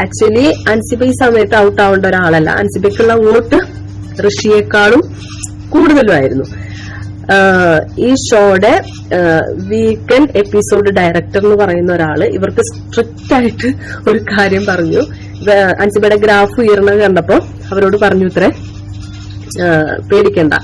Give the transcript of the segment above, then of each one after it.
Actually Ansiba ഈ സമയത്ത് out ആവേണ്ട ഒരാളല്ല. അൻസിബയ്ക്കുള്ള വോട്ട് ഋഷിയെക്കാളും കൂടുതലുമായിരുന്നു. ഈ ഷോയുടെ വീക്കെൻഡ് എപ്പിസോഡ് ഡയറക്ടർ എന്ന് പറയുന്ന ഒരാൾ ഇവർക്ക് സ്ട്രിക്റ്റ് ആയിട്ട് ഒരു കാര്യം പറഞ്ഞു. അൻസിബയുടെ ഗ്രാഫ് ഉയർന്നത് കണ്ടപ്പോ അവരോട് പറഞ്ഞു ഇത്രേ പേടിക്കണ്ട.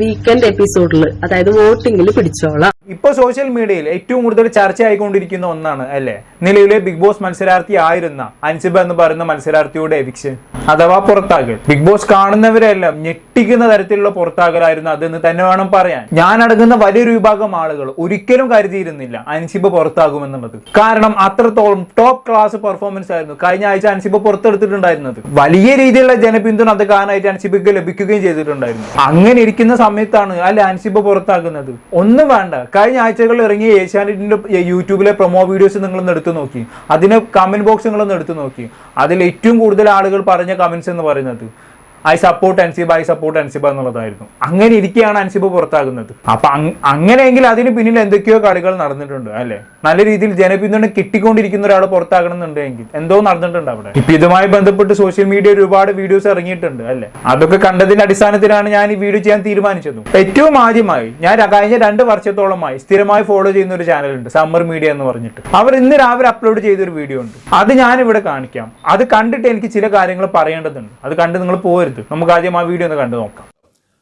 വീക്കെൻഡ് എപ്പിസോഡിൽ അതായത് വോട്ടിങ്ങിൽ പിടിച്ചോളാം. ഇപ്പൊ സോഷ്യൽ മീഡിയയിൽ ഏറ്റവും കൂടുതൽ ചർച്ചയായിക്കൊണ്ടിരിക്കുന്ന ഒന്നാണ് അല്ലെ? നിലവിലെ ബിഗ് ബോസ് മത്സരാർത്ഥി ആയിരുന്ന അൻസിബ എന്ന് പറയുന്ന മത്സരാർത്ഥിയുടെ എവിക്ഷൻ അഥവാ പുറത്താകൽ. ബിഗ് ബോസ് കാണുന്നവരെല്ലാം ഞെട്ടിക്കുന്ന തരത്തിലുള്ള പുറത്താകലായിരുന്നു അതെന്ന് തന്നെ വേണം പറയാൻ. ഞാൻ അടങ്ങുന്ന വലിയൊരു വിഭാഗം ആളുകൾ ഒരിക്കലും കരുതിയിരുന്നില്ല അൻസിബ് പുറത്താകുമെന്നുള്ളത്. കാരണം അത്രത്തോളം ടോപ്പ് ക്ലാസ് പെർഫോമൻസ് ആയിരുന്നു കഴിഞ്ഞ ആഴ്ച അൻസിബ് പുറത്തെടുത്തിട്ടുണ്ടായിരുന്നത്. വലിയ രീതിയിലുള്ള ജനപിന്തുണ അത് കാണാനായിട്ട് അൻസിബിക്ക് ലഭിക്കുകയും ചെയ്തിട്ടുണ്ടായിരുന്നു. അങ്ങനെ ഇരിക്കുന്ന സമയത്താണ് അല്ല അൻസിബ് പുറത്താകുന്നത്? ഒന്നും വേണ്ട. കഴിഞ്ഞ ആഴ്ചകളിൽ ഇറങ്ങിയ ഏഷ്യാനെറ്റിന്റെ യൂട്യൂബിലെ പ്രൊമോ വീഡിയോസ് നിങ്ങളൊന്ന് എടുത്തു നോക്കി. അതിന് കമന്റ് ബോക്സ് നിങ്ങളൊന്ന് എടുത്തു നോക്കി. അതിൽ ഏറ്റവും കൂടുതൽ ആളുകൾ പറഞ്ഞ കമന്റ്സ് എന്ന് പറയുന്നത്. I support Ansiba I support Ansiba എന്നുള്ളതായിരുന്നു. അങ്ങനെ ഇരിക്കുകയാണ് അൻസിബ പുറത്താകുന്നത്. അപ്പൊ അങ്- അങ്ങനെയെങ്കിൽ അതിന് പിന്നിൽ എന്തൊക്കെയോ കളികൾ നടന്നിട്ടുണ്ട് അല്ലെ? നല്ല രീതിയിൽ ജനപിന്തുണ കിട്ടിക്കൊണ്ടിരിക്കുന്ന ഒരാൾ പുറത്താകണമെന്നുണ്ടെങ്കിൽ എന്തോ നടന്നിട്ടുണ്ട് അവിടെ. ഇപ്പൊ ഇതുമായി ബന്ധപ്പെട്ട് സോഷ്യൽ മീഡിയ ഒരുപാട് വീഡിയോസ് ഇറങ്ങിയിട്ടുണ്ട് അല്ലെ? അതൊക്കെ കണ്ടതിന്റെ അടിസ്ഥാനത്തിലാണ് ഞാൻ ഈ വീഡിയോ ചെയ്യാൻ തീരുമാനിച്ചതും. ഏറ്റവും ആദ്യമായി ഞാൻ കഴിഞ്ഞ രണ്ട് വർഷത്തോളമായി സ്ഥിരമായി ഫോളോ ചെയ്യുന്ന ഒരു ചാനലുണ്ട് സമ്മർ മീഡിയ എന്ന് പറഞ്ഞിട്ട്. അവർ ഇന്ന് രാവിലെ അപ്ലോഡ് ചെയ്തൊരു വീഡിയോ ഉണ്ട്. അത് ഞാൻ ഇവിടെ കാണിക്കാം. അത് കണ്ടിട്ട് എനിക്ക് ചില കാര്യങ്ങൾ പറയേണ്ടതുണ്ട്. അത് കണ്ട് നിങ്ങൾ പോരുത്. നമുക്ക് ആദ്യം ആ വീഡിയോ ഒന്ന് കണ്ടു നോക്കാം.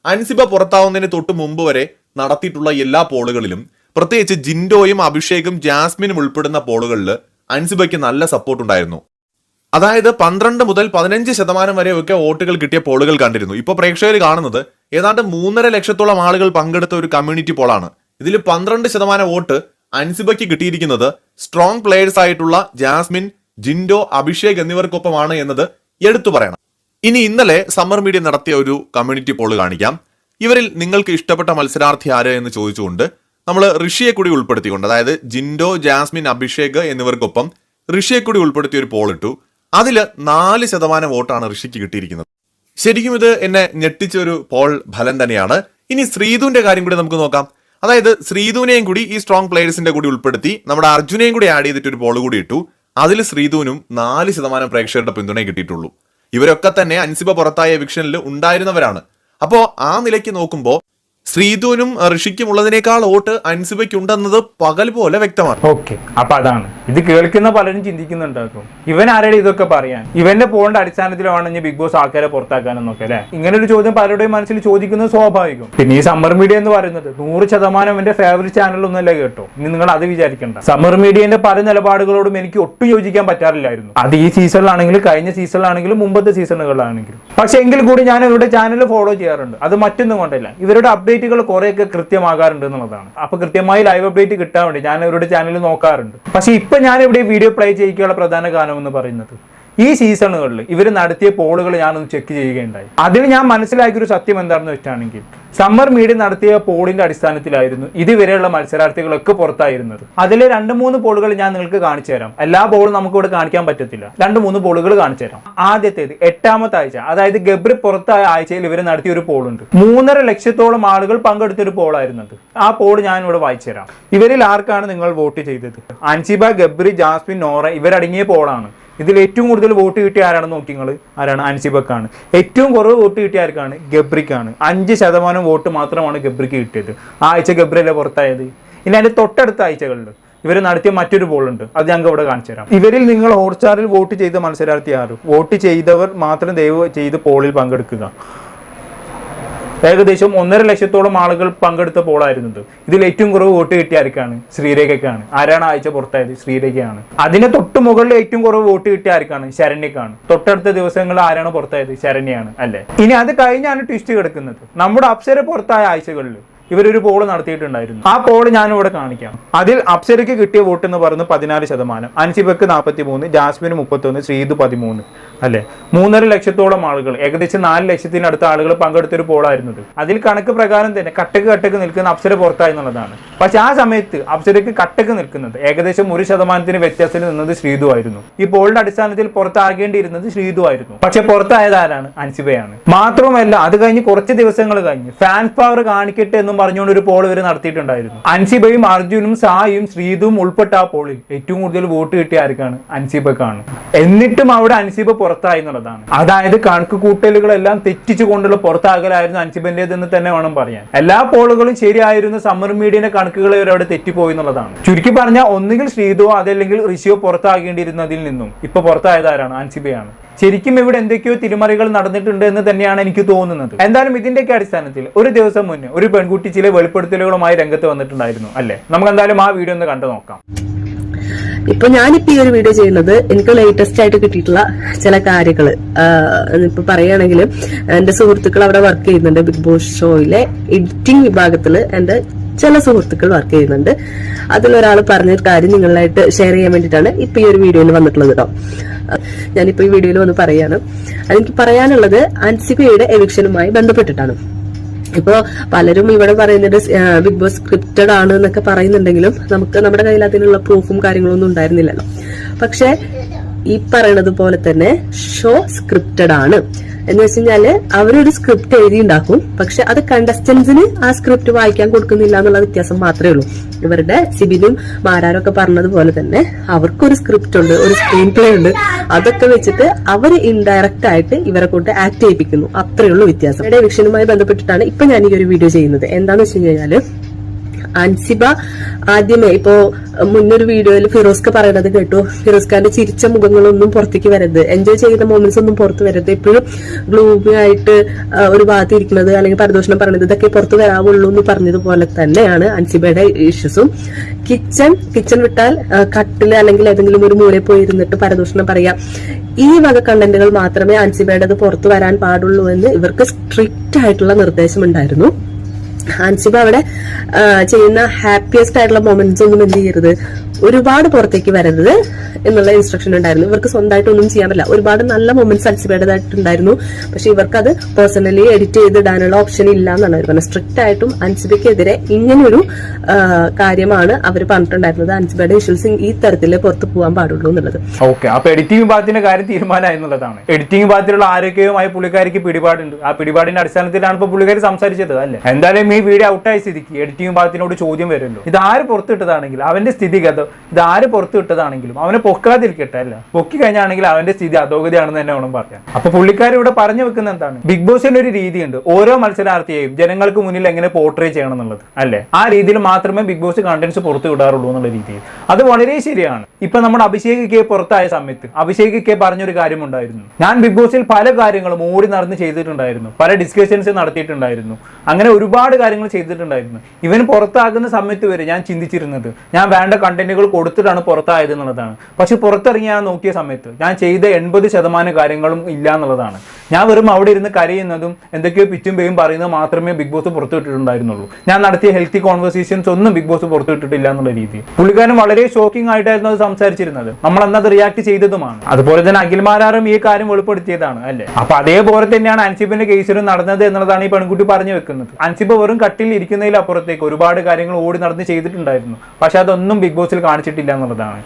അൻസിബ പുറത്താവുന്നതിന് തൊട്ട് മുമ്പ് വരെ നടത്തിയിട്ടുള്ള എല്ലാ പോളുകളിലും പ്രത്യേകിച്ച് ജിൻഡോയും അഭിഷേകും ജാസ്മിനും ഉൾപ്പെടുന്ന പോളുകളിൽ അൻസിബയ്ക്ക് നല്ല സപ്പോർട്ട് ഉണ്ടായിരുന്നു. അതായത് പന്ത്രണ്ട് മുതൽ പതിനഞ്ച് ശതമാനം വരെ ഒക്കെ വോട്ടുകൾ കിട്ടിയ പോളുകൾ കണ്ടിരുന്നു. ഇപ്പോൾ പ്രേക്ഷകർ കാണുന്നത് ഏതാണ്ട് മൂന്നര ലക്ഷത്തോളം ആളുകൾ പങ്കെടുത്ത ഒരു കമ്മ്യൂണിറ്റി പോളാണ്. ഇതിൽ പന്ത്രണ്ട് ശതമാനം വോട്ട് അൻസിബയ്ക്ക് കിട്ടിയിരിക്കുന്നത് സ്ട്രോങ് പ്ലേയേഴ്സ് ആയിട്ടുള്ള ജാസ്മിൻ ജിൻഡോ അഭിഷേക് എന്നിവർക്കൊപ്പമാണ് എന്നത് എടുത്തു പറയണം. ഇനി ഇന്നലെ സമ്മർ മീഡിയ നടത്തിയ ഒരു കമ്മ്യൂണിറ്റി പോൾ കാണിക്കാം. ഇവരിൽ നിങ്ങൾക്ക് ഇഷ്ടപ്പെട്ട മത്സരാർത്ഥി ആര് എന്ന് ചോദിച്ചുകൊണ്ട് നമ്മൾ ഋഷിയെ കൂടി ഉൾപ്പെടുത്തിക്കൊണ്ട് അതായത് ജിൻഡോ ജാസ്മിൻ അഭിഷേക് എന്നിവർക്കൊപ്പം ഋഷിയെ കൂടി ഉൾപ്പെടുത്തിയ ഒരു പോൾ ഇട്ടു. അതിൽ നാല് ശതമാനം വോട്ടാണ് ഋഷിക്ക് കിട്ടിയിരിക്കുന്നത്. ശരിക്കും ഇത് എന്നെ ഞെട്ടിച്ച ഒരു പോൾ ഫലം തന്നെയാണ്. ഇനി ശ്രീധുവിന്റെ കാര്യം കൂടി നമുക്ക് നോക്കാം. അതായത് ശ്രീധുവിനെയും കൂടി ഈ സ്ട്രോങ് പ്ലെയേഴ്സിന്റെ കൂടി ഉൾപ്പെടുത്തി നമ്മുടെ അർജുനെയും കൂടി ആഡ് ചെയ്തിട്ട് ഒരു പോൾ കൂടി ഇട്ടു. അതിൽ ശ്രീധുവിനും നാല് ശതമാനം പ്രേക്ഷകരുടെ പിന്തുണയെ കിട്ടിയിട്ടുള്ളൂ. ഇവരൊക്കെ തന്നെ അൻസിബ പുറത്തായ എവിക്ഷനിൽ ഉണ്ടായിരുന്നവരാണ്. അപ്പോ ആ നിലയ്ക്ക് നോക്കുമ്പോൾ ശ്രീധുവിനും ഋഷിക്കും ഉള്ളതിനേക്കാൾ വോട്ട് അൻസിബയ്ക്ക് ഉണ്ടെന്നത് പകൽ പോലെ വ്യക്തമാണ്. ഓക്കെ അപ്പൊ അതാണ്. ഇത് കേൾക്കുന്ന പലരും ചിന്തിക്കുന്നുണ്ടാക്കും ഇവൻ ആരുടെ ഇതൊക്കെ പറയാൻ? ഇവന്റെ പോളിന്റെ അടിസ്ഥാനത്തിലാണ് ഇനി ബിഗ് ബോസ് ആൾക്കാരെ പുറത്താക്കാനെന്നൊക്കെ അല്ലെ? ഇങ്ങനെ ഒരു ചോദ്യം പലരുടെയും മനസ്സിൽ ചോദിക്കുന്നത് സ്വാഭാവികം. പിന്നെ ഈ സമ്മർ മീഡിയ എന്ന് പറയുന്നത് നൂറ് ശതമാനം എന്റെ ഫേവറേറ്റ് ചാനലൊന്നല്ല കേട്ടോ. ഇനി നിങ്ങൾ അത് വിചാരിക്കണ്ട. സമ്മർ മീഡിയന്റെ പല നിലപാടുകളോടും എനിക്ക് ഒട്ടും യോജിക്കാൻ പറ്റാറില്ലായിരുന്നു. അത് ഈ സീസണിലാണെങ്കിലും കഴിഞ്ഞ സീസണിലാണെങ്കിലും മുമ്പത്തെ സീസണുകളിലാണെങ്കിലും പക്ഷെ എങ്കിൽ കൂടി ഞാൻ ഇവരുടെ ചാനൽ ഫോളോ ചെയ്യാറുണ്ട്. അത് മറ്റൊന്നും കൊണ്ടല്ല. ഇവരുടെ അപ്ഡേറ്റുകൾ കുറേയൊക്കെ കൃത്യമാകാറുണ്ട് എന്നുള്ളതാണ്. അപ്പൊ കൃത്യമായി ലൈവ് അപ്ഡേറ്റ് കിട്ടാൻ വേണ്ടി ഞാൻ ഇവരുടെ ചാനൽ നോക്കാറുണ്ട്. പക്ഷേ ഇപ്പൊ ഞാൻ ഇവിടെ വീഡിയോ പ്ലേ ചെയ്യിക്കാനുള്ള പ്രധാന കാരണം എന്ന് പറയുന്നത് ഈ സീസണുകളിൽ ഇവർ നടത്തിയ പോളുകൾ ഞാനൊന്ന് ചെക്ക് ചെയ്യുകയുണ്ടായി. അതിൽ ഞാൻ മനസ്സിലാക്കിയൊരു സത്യം എന്താണെന്ന് വെച്ചാണെങ്കിൽ സമ്മർ മീഡിയ നടത്തിയ പോളിന്റെ അടിസ്ഥാനത്തിലായിരുന്നു ഇതുവരെയുള്ള മത്സരാർത്ഥികളൊക്കെ പുറത്തായിരുന്നത്. അതിലെ രണ്ട് മൂന്ന് പോളുകൾ ഞാൻ നിങ്ങൾക്ക് കാണിച്ചു തരാം. എല്ലാ പോളും നമുക്ക് ഇവിടെ കാണിക്കാൻ പറ്റത്തില്ല. രണ്ട് മൂന്ന് പോളുകൾ കാണിച്ചു തരാം. ആദ്യത്തേത് എട്ടാമത്തെ ആഴ്ച. അതായത് ഗബ്രി പുറത്തായ ആഴ്ചയിൽ ഇവർ നടത്തിയ ഒരു പോളുണ്ട്. മൂന്നര ലക്ഷത്തോളം ആളുകൾ പങ്കെടുത്ത ഒരു പോളായിരുന്നത്. ആ പോൾ ഞാൻ ഇവിടെ വായിച്ചു തരാം. ഇവരിൽ ആർക്കാണ് നിങ്ങൾ വോട്ട് ചെയ്തത്? അൻസിബ ഗബ്രി ജാസ്മിൻ നോറ ഇവരടങ്ങിയ പോളാണ്. ഇതിൽ ഏറ്റവും കൂടുതൽ വോട്ട് കിട്ടിയ ആരാണെന്ന് നോക്കി നിങ്ങൾ ആരാണ്? അൻസിബക്കാണ് ഏറ്റവും കുറവ് വോട്ട് കിട്ടിയ ആർക്കാണ്? ഗബ്രിക്കാണ്. അഞ്ച് ശതമാനം വോട്ട് മാത്രമാണ് ഗബ്രിക്ക് കിട്ടിയത്. ആ ആഴ്ച ഗബ്രിയല്ലേ പുറത്തായത്? ഇനി അതിന്റെ തൊട്ടടുത്ത ആഴ്ചകളിൽ ഇവർ നടത്തിയ മറ്റൊരു പോൾ ഉണ്ട് അത് ഞങ്ങൾക്ക് ഇവിടെ കാണിച്ചു തരാം. ഇവരിൽ നിങ്ങൾ ഹോട്ട്സ്റ്റാറിൽ വോട്ട് ചെയ്ത മത്സരാർത്ഥി ആരും? വോട്ട് ചെയ്തവർ മാത്രം ദയവ് ചെയ്ത് പോളിൽ പങ്കെടുക്കുക. ഏകദേശം ഒന്നര ലക്ഷത്തോളം ആളുകൾ പങ്കെടുത്ത പോളായിരുന്നത് ഇതിൽ ഏറ്റവും കുറവ് വോട്ട് കിട്ടിയ ആർക്കാണ്? ശ്രീരേഖയ്ക്കാണ്. ആരാണ് ആഴ്ച പുറത്തായത്? ശ്രീരേഖയാണ്. അതിന് തൊട്ട് മുകളിൽ ഏറ്റവും കുറവ് വോട്ട് കിട്ടിയ ആർക്കാണ്? ശരണ്യക്കാണ്. തൊട്ടടുത്ത ദിവസങ്ങളിൽ ആരാണ് പുറത്തായത്? ശരണ്യാണ് അല്ലെ? ഇനി അത് കഴിഞ്ഞാണ് ട്വിസ്റ്റ് കിടക്കുന്നത്. നമ്മുടെ അപ്സര പുറത്തായ ആഴ്ചകളിൽ ഇവരൊരു പോൾ നടത്തിയിട്ടുണ്ടായിരുന്നു. ആ പോൾ ഞാൻ ഇവിടെ കാണിക്കാം. അതിൽ അപ്സരയ്ക്ക് കിട്ടിയ വോട്ട് എന്ന് പറയുന്നത് പതിനാല് ശതമാനം. അൻസിബക്ക് നാൽപ്പത്തി മൂന്ന് ജാസ്മിന് മുപ്പത്തൊന്ന് ശ്രീതു പതിമൂന്ന്. അല്ലെ? മൂന്നര ലക്ഷത്തോളം ആളുകൾ ഏകദേശം നാല് ലക്ഷത്തിനടുത്ത ആളുകൾ പങ്കെടുത്ത ഒരു പോളായിരുന്നത് അതിൽ കണക്ക് പ്രകാരം തന്നെ കട്ടക്ക് കട്ടക്ക് നിൽക്കുന്ന അപ്സര പുറത്തായി എന്നുള്ളതാണ്. പക്ഷെ ആ സമയത്ത് അപ്സരയ്ക്ക് കട്ടക്ക് നിൽക്കുന്നത് ഏകദേശം ഒരു ശതമാനത്തിന് വ്യത്യാസത്തിൽ നിന്നത് ശ്രീതു ആയിരുന്നു. ഈ പോളിന്റെ അടിസ്ഥാനത്തിൽ പുറത്താകേണ്ടിയിരുന്നത് ശ്രീതു ആയിരുന്നു. പക്ഷെ പുറത്തായത് ആരാണ്? അൻസിബയാണ്. മാത്രവുമല്ല അത് കഴിഞ്ഞ് കുറച്ച് ദിവസങ്ങൾ കഴിഞ്ഞ് ഫാൻസ് പവർ കാണിക്കട്ടെ എന്നും പറഞ്ഞുകൊണ്ട് ഒരു പോൾ ഇവർ നടത്തിയിട്ടുണ്ടായിരുന്നു. അൻസിബയും അർജുനും സായും ശ്രീതും ഉൾപ്പെട്ട ആ പോളിൽ ഏറ്റവും കൂടുതൽ വോട്ട് കിട്ടിയ ആർക്കാണ്? അൻസിബക്കാണ് എന്നിട്ടും അവിടെ അൻസിബ പുറത്തായി എന്നുള്ളതാണ്. അതായത് കണക്ക് കൂട്ടലുകളെല്ലാം തെറ്റിച്ചുകൊണ്ടുള്ള പുറത്താകലായിരുന്നു അൻസിബന്റേതെന്ന് തന്നെ വേണം പറയാൻ. എല്ലാ പോളുകളും ശരിയായിരുന്ന സമ്മർ മീഡിയന്റെ കണക്കുകൾ അവിടെ തെറ്റിപ്പോയി എന്നുള്ളതാണ്. ചുരുക്കി പറഞ്ഞാൽ ഒന്നുകിൽ ശ്രീതുവോ അതല്ലെങ്കിൽ ഋഷിയോ പുറത്താകേണ്ടിയിരുന്നതിൽ നിന്നും ഇപ്പൊ പുറത്തായത് ആരാണ്? അൻസിബയാണ് ശരിക്കും ഇവിടെ എന്തൊക്കെയോ തിരിമറികൾ നടന്നിട്ടുണ്ട് എന്ന് തന്നെയാണ് എനിക്ക് തോന്നുന്നത്. എന്തായാലും ഇതിന്റെയൊക്കെ അടിസ്ഥാനത്തിൽ ഒരു ദിവസം മുന്നേ ഒരു പെൺകുട്ടി ചില വെളിപ്പെടുത്തലുകളുമായി രംഗത്ത് വന്നിട്ടുണ്ടായിരുന്നു അല്ലേ? നമുക്ക് എന്തായാലും ആ വീഡിയോ ഒന്ന് കണ്ടു നോക്കാം. ഇപ്പൊ ഞാനിപ്പോ ഈ ഒരു വീഡിയോ ചെയ്യുന്നത് എനിക്ക് ലേറ്റസ്റ്റ് ആയിട്ട് കിട്ടിയിട്ടുള്ള ചില കാര്യങ്ങൾ. ഇപ്പൊ പറയുകയാണെങ്കിൽ എന്റെ സുഹൃത്തുക്കൾ അവിടെ വർക്ക് ചെയ്യുന്നുണ്ട് ബിഗ് ബോസ് ഷോയിലെ എഡിറ്റിംഗ് വിഭാഗത്തിൽ എന്റെ ചില സുഹൃത്തുക്കൾ വർക്ക് ചെയ്യുന്നുണ്ട്. അതിലൊരാൾ പറഞ്ഞ കാര്യം നിങ്ങളായിട്ട് ഷെയർ ചെയ്യാൻ വേണ്ടിയിട്ടാണ് ഇപ്പൊ ഈ ഒരു വീഡിയോയിൽ വന്നിട്ടുള്ളത് കേട്ടോ ഞാനിപ്പോ ഈ വീഡിയോയിൽ വന്ന് പറയാണ്. എനിക്ക് പറയാനുള്ളത് അൻസിബയുടെ എവിക്ഷനുമായി ബന്ധപ്പെട്ടിട്ടാണ്. ഇപ്പോ പലരും ഇവിടെ പറയുന്നത് ബിഗ് ബോസ് സ്ക്രിപ്റ്റഡ് ആണ് എന്നൊക്കെ പറയുന്നുണ്ടെങ്കിലും നമുക്ക് നമ്മുടെ കയ്യിൽ അതിനുള്ള പ്രൂഫും കാര്യങ്ങളൊന്നും ഉണ്ടായിരുന്നില്ലല്ലോ. പക്ഷെ ഈ പറയണത് പോലെ തന്നെ ഷോ സ്ക്രിപ്റ്റഡ് ആണ്. എന്ന് വെച്ച് കഴിഞ്ഞാൽ അവരൊരു സ്ക്രിപ്റ്റ് എഴുതി ഉണ്ടാക്കും പക്ഷെ അത് കണ്ടസ്റ്റൻസിന് ആ സ്ക്രിപ്റ്റ് വായിക്കാൻ കൊടുക്കുന്നില്ല എന്നുള്ള വ്യത്യാസം മാത്രമേ ഉള്ളൂ. ഇവരുടെ സിബിനും മാരാരൊക്കെ പറഞ്ഞതുപോലെ തന്നെ അവർക്കൊരു സ്ക്രിപ്റ്റ് ഉണ്ട് ഒരു സ്ക്രീൻ പ്ലേ ഉണ്ട്. അതൊക്കെ വെച്ചിട്ട് അവർ ഇൻഡയറക്റ്റ് ആയിട്ട് ഇവരെ കൊണ്ട് ആക്ട് ചെയ്യിപ്പിക്കുന്നു. അത്രയുള്ളൂ വ്യത്യാസം. ഇവിടെ വിഷനുമായി ബന്ധപ്പെട്ടിട്ടാണ് ഇപ്പൊ ഞാൻ ഈ ഒരു വീഡിയോ ചെയ്യുന്നത്. എന്താന്ന് വെച്ച് കഴിഞ്ഞാൽ അൻസിബ ആദ്യമേ ഇപ്പോ മുന്നൊരു വീഡിയോയിൽ ഫിറോസ്ക പറയണത് കേട്ടു. ഫിറോസ്ഖാന്റെ ചിരിച്ച മുഖങ്ങളൊന്നും പുറത്തേക്ക് വരരുത്. എൻജോയ് ചെയ്യുന്ന മൊമെന്റ്സ് ഒന്നും പുറത്ത് വരരുത്. എപ്പോഴും ഗ്ലൂമി ആയിട്ട് ഒരു ഭാഗത്ത് ഇരിക്കുന്നത് അല്ലെങ്കിൽ പരദോഷണം പറയുന്നത് ഇതൊക്കെ പുറത്ത് വരാവുള്ളൂ എന്ന് പറഞ്ഞതുപോലെ തന്നെയാണ് അൻസിബയുടെ ഇഷ്യൂസും. കിച്ചൺ കിച്ചൺ വിട്ടാൽ കട്ടിൽ അല്ലെങ്കിൽ ഏതെങ്കിലും ഒരു മൂലയിൽ പോയി ഇരുന്നിട്ട് പരദൂഷണം പറയാം. ഈ വക കണ്ടന്റുകൾ മാത്രമേ അൻസിബയുടേത് പുറത്തു വരാൻ പാടുള്ളൂ എന്ന് ഇവർക്ക് സ്ട്രിക്റ്റ് ആയിട്ടുള്ള നിർദ്ദേശമുണ്ടായിരുന്നു. ഹാൻസിബ അവിടെ ചെയ്യുന്ന ഹാപ്പിയസ്റ്റ് ആയിട്ടുള്ള മൊമെന്റ്സ് ഒന്നും എന്ത് ചെയ്യരുത്. ഒരുപാട് പുറത്തേക്ക് വരരുത് എന്നുള്ള ഇൻസ്ട്രക്ഷൻ ഉണ്ടായിരുന്നു. ഇവർക്ക് സ്വന്തമായിട്ടൊന്നും ചെയ്യാൻ പറ്റില്ല. ഒരുപാട് നല്ല മൊമെന്റ്സ് അൻസിബയുടേതായിട്ടുണ്ടായിരുന്നു പക്ഷെ ഇവർക്ക് അത് പേഴ്സണലി എഡിറ്റ് ചെയ്ത് ഇടാനുള്ള ഓപ്ഷൻ ഇല്ല എന്നാണ് അവർ പറഞ്ഞത്. സ്ട്രിക്റ്റ് ആയിട്ടും അൻസിബയ്ക്കെതിരെ ഇങ്ങനൊരു കാര്യമാണ് അവർ പറഞ്ഞിട്ടുണ്ടായിരുന്നത്. അൻസിബയുടെ ഇഷ്യൂസ് ഈ തരത്തിൽ പുറത്തു പോകാൻ പാടുള്ളൂ എന്നുള്ളത്. ഓക്കെ അപ്പൊ എഡിറ്റിംഗ് വിഭാഗത്തിന്റെ കാര്യം തീരുമാനമായി എന്നുള്ളതാണ്. എഡിറ്റിംഗ് വിഭാഗത്തിലുള്ള ആരോഗ്യവുമായി പുള്ളിക്കാരിക്ക് പിടിപാടുണ്ട്. ആ പിടിപാടിന്റെ അടിസ്ഥാനത്തിലാണ് ഇപ്പൊ പുള്ളിക്കാരി സംസാരിച്ചത് അല്ലേ? എന്തായാലും ഈ വീഡിയോ ഔട്ടായി സ്ഥിതിക്ക് എഡിറ്റിംഗ് വിഭാഗത്തിനോട് ചോദ്യം വരുമല്ലോ. ഇത് ആര് പുറത്തിട്ടതാണെങ്കിൽ അവന്റെ സ്ഥിതിഗതം ഇത് ആര് പുറത്തുവിട്ടതാണെങ്കിലും അവനെ പൊക്കാതിരിക്കട്ടെ അല്ല? പൊക്കി കഴിഞ്ഞാണെങ്കിൽ അവന്റെ സ്ഥിതി അധോഗതിയാണെന്ന് തന്നെ വേണം പറയാം അപ്പൊ പുള്ളിക്കാരി ഇവിടെ പറഞ്ഞു വെക്കുന്ന എന്താണ്? ബിഗ് ബോസിന്റെ ഒരു രീതിയുണ്ട്. ഓരോ മത്സരാർത്ഥിയെയും ജനങ്ങൾക്ക് മുന്നിൽ എങ്ങനെ പോർട്രേ ചെയ്യണം എന്നുള്ളത് അല്ലേ? ആ രീതിയിൽ മാത്രമേ ബിഗ് ബോസ് കണ്ടന്റ്സ് പുറത്തു വിടാറുള്ളൂ എന്നുള്ള രീതിയിൽ. അത് വളരെ ശരിയാണ്. ഇപ്പൊ നമ്മുടെ അഭിഷേക് കെ പുറത്തായ സമയത്ത് അഭിഷേക് കെ പറഞ്ഞൊരു കാര്യമുണ്ടായിരുന്നു ഞാൻ ബിഗ് ബോസിൽ പല കാര്യങ്ങളും ഓടി നടന്ന് ചെയ്തിട്ടുണ്ടായിരുന്നു. പല ഡിസ്കഷൻസ് നടത്തിയിട്ടുണ്ടായിരുന്നു. അങ്ങനെ ഒരുപാട് കാര്യങ്ങൾ ചെയ്തിട്ടുണ്ടായിരുന്നു. ഇവൻ പുറത്താകുന്ന സമയത്ത് വരെ ഞാൻ ചിന്തിച്ചിരുന്നത് ഞാൻ വേണ്ട കണ്ടന്റുകൾ കൊടുത്തിട്ടാണ് പുറത്തായത് എന്നുള്ളതാണ്. പക്ഷെ പുറത്തിറങ്ങി ഞാൻ നോക്കിയ സമയത്ത് ഞാൻ ചെയ്ത എൺപത് ശതമാനം കാര്യങ്ങളും ഇല്ല എന്നുള്ളതാണ്. ഞാൻ വെറും അവിടെ ഇരുന്ന് കരയുന്നതും എന്തൊക്കെയോ പിച്ചും പേയും പറയുന്നത് മാത്രമേ ബിഗ് ബോസ് പുറത്തുവിട്ടിട്ടുണ്ടായിരുന്നുള്ളൂ. ഞാൻ നടത്തിയ ഹെൽത്തി കോൺവെർസേഷൻസ് ഒന്നും ബിഗ് ബോസ് പുറത്തുവിട്ടിട്ടില്ല എന്നുള്ള രീതി പുള്ളിക്കാരൻ വളരെ ഷോക്കിംഗ് ആയിട്ടായിരുന്നു അത് സംസാരിച്ചിരുന്നത്. നമ്മൾ അന്നത് റിയാക്ട് ചെയ്തതുമാണ്. അതുപോലെ തന്നെ അഖിൽമാരാറും ഈ കാര്യം വെളിപ്പെടുത്തിയതാണ് അല്ലേ? അപ്പൊ അതേപോലെ തന്നെയാണ് അൻസിബിന്റെ കേസിലും നടന്നത് എന്നുള്ളതാണ് ഈ പെൺകുട്ടി പറഞ്ഞു വെക്കുന്നത്. അൻസിബ് വെറും കട്ടിൽ ഇരിക്കുന്നതിൽ അപ്പുറത്തേക്ക് ഒരുപാട് കാര്യങ്ങൾ ഓടി നടന്ന് ചെയ്തിട്ടുണ്ടായിരുന്നു. പക്ഷെ അതൊന്നും ബിഗ് ബോസിൽ കാണിച്ചിട്ടില്ല എന്നുള്ളതാണ്.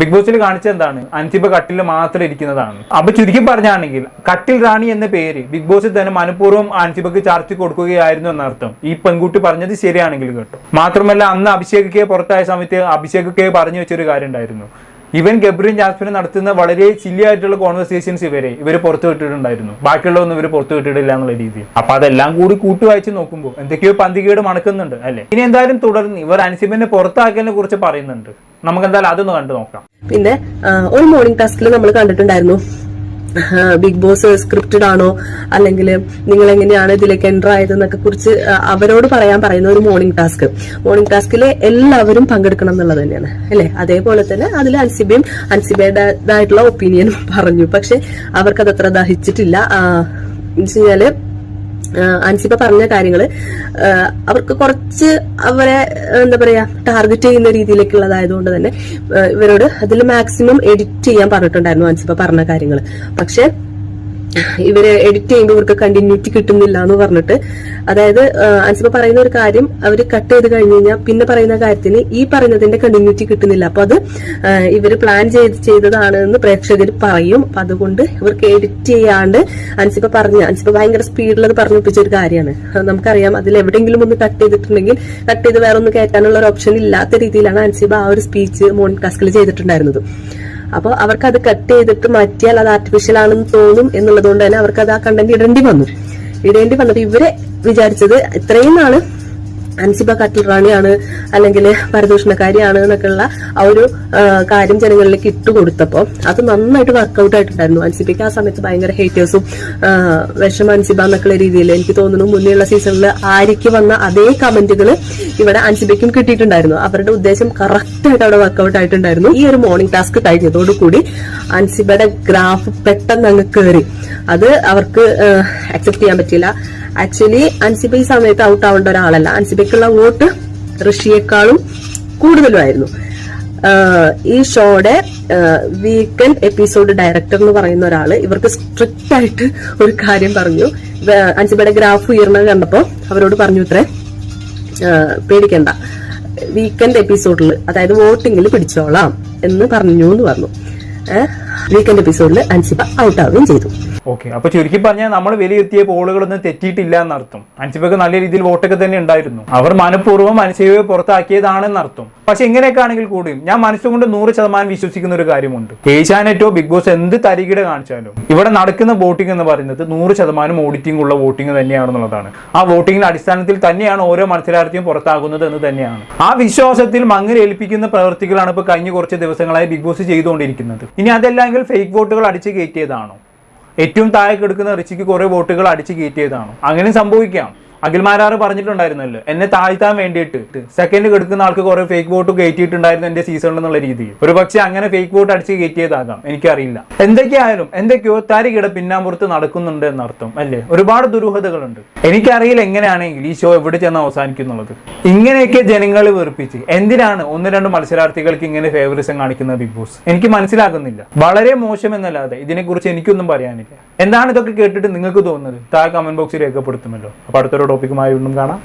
ബിഗ് ബോസിൽ കാണിച്ചത് എന്താണ് അൻസിബ കട്ടിൽ മാത്രം ഇരിക്കുന്നതാണ്. അപ്പൊ ചുരുക്കി പറഞ്ഞാണെങ്കിൽ കട്ടിൽ റാണി എന്ന പേര് ബിഗ് ബോസിൽ തന്നെ മനഃപൂർവം അൻസിബക്ക് ചാർത്തി കൊടുക്കുകയായിരുന്നു എന്നർത്ഥം. ഈ പെൺകുട്ടി പറഞ്ഞത് ശരിയാണെങ്കിൽ കേട്ടോ. മാത്രമല്ല അന്ന് അഭിഷേക് കെ പുറത്തായ സമയത്ത് അഭിഷേക് കെ പറഞ്ഞു വെച്ചൊരു കാര്യം ഉണ്ടായിരുന്നു. ഇവൻ ഗബ്രിയും ജാസ്മിനും നടത്തുന്ന വളരെ ചില്ലി ആയിട്ടുള്ള കോൺവെർസേഷൻസ് ഇവരെ ഇവർ പുറത്തു വിട്ടിട്ടുണ്ടായിരുന്നു. ബാക്കിയുള്ളതൊന്നും ഇവർ പുറത്തു വിട്ടിട്ടില്ല എന്നുള്ള രീതിയിൽ. അപ്പൊ അതെല്ലാം കൂടി കൂട്ടി വായിച്ച് നോക്കുമ്പോൾ എന്തൊക്കെയോ പന്തികേട് മണക്കുന്നുണ്ട് അല്ലെ? ഇനി എന്തായാലും തുടർന്ന് ഇവർ അൻസിബിനെ പുറത്താക്കലിനെ കുറിച്ച് പറയുന്നുണ്ട്. നമുക്ക് എന്തായാലും അതൊന്ന് കണ്ടു നോക്കാം. പിന്നെ ഒരു മോർണിംഗ് ടാസ്കിൽ നമ്മൾ കണ്ടിട്ടുണ്ടായിരുന്നു. ബിഗ് ബോസ് സ്ക്രിപ്റ്റഡ് ആണോ? അല്ലെങ്കിൽ നിങ്ങൾ എങ്ങനെയാണ് ഇതിലേക്ക് എന്റർ ആയതെന്നൊക്കെ കുറിച്ച് അവരോട് പറയാൻ പറയുന്ന ഒരു മോർണിംഗ് ടാസ്ക് മോർണിംഗ് ടാസ്കിൽ എല്ലാവരും പങ്കെടുക്കണം എന്നുള്ളത് തന്നെയാണ്. അല്ലെ? അതേപോലെ തന്നെ അതിൽ അൻസിബയും അൻസിബയുടേതായിട്ടുള്ള ഒപ്പീനിയനും പറഞ്ഞു. പക്ഷെ അവർക്കത് അത്ര ദഹിച്ചിട്ടില്ല. ആ, എന്ന് വെച്ച് കഴിഞ്ഞാൽ ആഹ് അൻസിബ പറഞ്ഞ കാര്യങ്ങൾ ആഹ് അവർക്ക് കുറച്ച് അവരെ എന്താ പറയാ ടാർഗറ്റ് ചെയ്യുന്ന രീതിയിലേക്കുള്ളതായതുകൊണ്ട് തന്നെ ഇവരോട് അതിൽ മാക്സിമം എഡിറ്റ് ചെയ്യാൻ പറഞ്ഞിട്ടുണ്ടായിരുന്നു അൻസിബ പറഞ്ഞ കാര്യങ്ങൾ പക്ഷെ ഇവർ എഡിറ്റ് ചെയ്യുമ്പോൾ ഇവർക്ക് കണ്ടിന്യൂറ്റി കിട്ടുന്നില്ല എന്ന് പറഞ്ഞിട്ട്. അതായത് അൻസിബ പറയുന്ന ഒരു കാര്യം അവർ കട്ട് ചെയ്ത് കഴിഞ്ഞു കഴിഞ്ഞാൽ പിന്നെ പറയുന്ന കാര്യത്തിന് ഈ പറയുന്നതിന്റെ കണ്ടിന്യൂറ്റി കിട്ടുന്നില്ല. അപ്പൊ അത് ഇവർ പ്ലാൻ ചെയ്ത് ചെയ്തതാണ് എന്ന് പ്രേക്ഷകർ പറയും. അപ്പൊ അതുകൊണ്ട് ഇവർക്ക് എഡിറ്റ് ചെയ്യാണ്ട് അൻസിബ പറഞ്ഞ അൻസിബ ഭയങ്കര സ്പീഡിൽ അത് പറഞ്ഞു ഒപ്പിച്ച ഒരു കാര്യമാണ് നമുക്കറിയാം അതിൽ എവിടെയെങ്കിലും ഒന്ന് കട്ട് ചെയ്തിട്ടുണ്ടെങ്കിൽ കട്ട് ചെയ്ത് വേറെ ഒന്ന് കയറ്റാനുള്ള ഒരു ഓപ്ഷൻ ഇല്ലാത്ത രീതിയിലാണ് അൻസിബ ആ ഒരു സ്പീച്ച് മോൺ കാസ്കിൽ ചെയ്തിട്ടുണ്ടായിരുന്നത്. അപ്പോൾ അവർക്ക് അത് കട്ട് ചെയ്തിട്ട് മാറ്റിയാൽ അത് ആർട്ടിഫിഷ്യൽ ആണെന്ന് തോന്നും എന്നുള്ളത് കൊണ്ട് തന്നെ അവർക്ക് അത് ആ കണ്ടന്റ് ഇടേണ്ടി വന്നു. ഇടേണ്ടി വന്നപ്പോൾ ഇവരെ വിചാരിച്ചത് ഇത്രയും നാൾ അൻസിബ കട്ടിൽ റാണിയാണ് അല്ലെങ്കിൽ പരദൂഷണക്കാരിയാണ് എന്നൊക്കെയുള്ള ആ ഒരു കാര്യം ജനങ്ങളിലേക്ക് ഇട്ടുകൊടുത്തപ്പോൾ അത് നന്നായിട്ട് വർക്കൗട്ട് ആയിട്ടുണ്ടായിരുന്നു. അൻസിബയ്ക്ക് ആ സമയത്ത് ഭയങ്കര ഹേറ്റേഴ്സും വിഷം അൻസിബ എന്നൊക്കെയുള്ള രീതിയിൽ എനിക്ക് തോന്നുന്നു മുന്നേയുള്ള സീസണിൽ ആര്യയ്ക്ക് വന്ന അതേ കമന്റുകൾ ഇവിടെ അൻസിബയ്ക്കും കിട്ടിയിട്ടുണ്ടായിരുന്നു. അവരുടെ ഉദ്ദേശം കറക്റ്റ് ആയിട്ട് അവിടെ വർക്കൗട്ട് ആയിട്ടുണ്ടായിരുന്നു. ഈ ഒരു മോർണിംഗ് ടാസ്ക് കഴിഞ്ഞതോടുകൂടി അൻസിബയുടെ ഗ്രാഫ് പെട്ടെന്ന് അങ്ങ് കയറി അത് അവർക്ക് അക്സെപ്റ്റ് ചെയ്യാൻ പറ്റില്ല ആക്ച്വലി അൻസിബ ഈ സമയത്ത് ഔട്ട് ആവേണ്ട ഒരാളല്ല. അൻസിബയ്ക്കുള്ള വോട്ട് ഋഷിയേക്കാളും കൂടുതലുമായിരുന്നു. ഈ ഷോയുടെ വീക്കെൻഡ് എപ്പിസോഡ് ഡയറക്ടർ എന്ന് പറയുന്ന ഒരാൾ ഇവർക്ക് സ്ട്രിക്റ്റ് ആയിട്ട് ഒരു കാര്യം പറഞ്ഞു. അൻസിബയുടെ ഗ്രാഫ് ഉയർന്നത് കണ്ടപ്പോ അവരോട് പറഞ്ഞു ഇത്രേ പേടിക്കണ്ട. വീക്കെൻഡ് എപ്പിസോഡിൽ അതായത് വോട്ടിങ്ങിൽ പിടിച്ചോളാം എന്ന് പറഞ്ഞു. എന്ന് പറഞ്ഞു വീക്കെൻഡ് എപ്പിസോഡിൽ അൻസിബ ഔട്ട് ആവുകയും ചെയ്തു. ഓക്കെ അപ്പൊ ചുരുക്കി പറഞ്ഞാൽ നമ്മൾ വിലയിരുത്തിയ പോളുകളൊന്നും തെറ്റിയിട്ടില്ല എന്നർത്ഥം. അൻസിബക്ക് നല്ല രീതിയിൽ വോട്ടൊക്കെ തന്നെ ഉണ്ടായിരുന്നു. അവർ മനഃപൂർവം അൻസിബയെ പുറത്താക്കിയതാണെന്നർത്ഥം പക്ഷെ ഇങ്ങനെയൊക്കെ ആണെങ്കിൽ കൂടിയും ഞാൻ മനസ്സുകൊണ്ട് നൂറ് ശതമാനം വിശ്വസിക്കുന്ന ഒരു കാര്യമുണ്ട്. ഏഷ്യാനെറ്റോ ബിഗ് ബോസ് എന്ത് തരികിട കാണിച്ചാലും ഇവിടെ നടക്കുന്ന വോട്ടിംഗ് എന്ന് പറയുന്നത് നൂറ് ശതമാനം ഓഡിറ്റിംഗ് ഉള്ള വോട്ടിംഗ് തന്നെയാണെന്നുള്ളതാണ്. ആ വോട്ടിംഗിന്റെ അടിസ്ഥാനത്തിൽ തന്നെയാണ് ഓരോ മത്സരാർത്ഥിയും പുറത്താകുന്നത് എന്ന് തന്നെയാണ്. ആ വിശ്വാസത്തിൽ മങ്ങലേൽപ്പിക്കുന്ന പ്രവൃത്തികളാണ് ഇപ്പൊ കഴിഞ്ഞ കുറച്ച് ദിവസങ്ങളായി ബിഗ് ബോസ് ചെയ്തുകൊണ്ടിരിക്കുന്നത്. ഇനി അതല്ലെങ്കിൽ ഫേക്ക് വോട്ടുകൾ അടിച്ചു കയറ്റിയതാണോ? ഏറ്റവും താഴെ കിടക്കുന്ന റിച്ചിക്ക് കുറേ വോട്ടുകൾ അടിച്ച് കയറ്റിയതാണ്. അങ്ങനെ സംഭവിക്കാം. അഖിൽമാരാറ് പറഞ്ഞിട്ടുണ്ടായിരുന്നല്ലോ എന്നെ താഴ്ത്താൻ വേണ്ടിയിട്ട് സെക്കൻഡ് കെടുക്കുന്ന ആൾക്ക് കുറെ ഫേക്ക് വോട്ട് കയറ്റിയിട്ടുണ്ടായിരുന്നു എന്റെ സീസണിൽ എന്നുള്ള രീതിയിൽ. ഒരു പക്ഷെ അങ്ങനെ ഫേക്ക് വോട്ട് അടിച്ച് കയറ്റിയതാകാം എനിക്കറിയില്ല. എന്തൊക്കെയായാലും എന്തൊക്കെയോ തരികിട പിന്നാമ്പുറത്ത് നടക്കുന്നുണ്ട് എന്നർത്ഥം അല്ലേ? ഒരുപാട് ദുരൂഹതകളുണ്ട്. എനിക്കറിയില്ല എങ്ങനെയാണെങ്കിൽ ഈ ഷോ എവിടെ ചെന്ന് അവസാനിക്കുന്നുള്ളത് ഇങ്ങനെയൊക്കെ ജനങ്ങളെ വെറുപ്പിച്ച് എന്തിനാണ് ഒന്ന് രണ്ട് മത്സരാർത്ഥികൾക്ക് ഇങ്ങനെ ഫേവറിസം കാണിക്കുന്നത് ബിഗ് ബോസ്? എനിക്ക് മനസ്സിലാകുന്നില്ല. വളരെ മോശം എന്നല്ലാതെ ഇതിനെക്കുറിച്ച് എനിക്കൊന്നും പറയാനില്ല. എന്താണ് ഇതൊക്കെ കേട്ടിട്ട് നിങ്ങൾക്ക് തോന്നുന്നത്? താഴെ കമന്റ് ബോക്സിൽ രേഖപ്പെടുത്തുമല്ലോ. അപ്പൊ അടുത്തൊരു ടോപ്പിക്കുമായി വീണ്ടും കാണാം.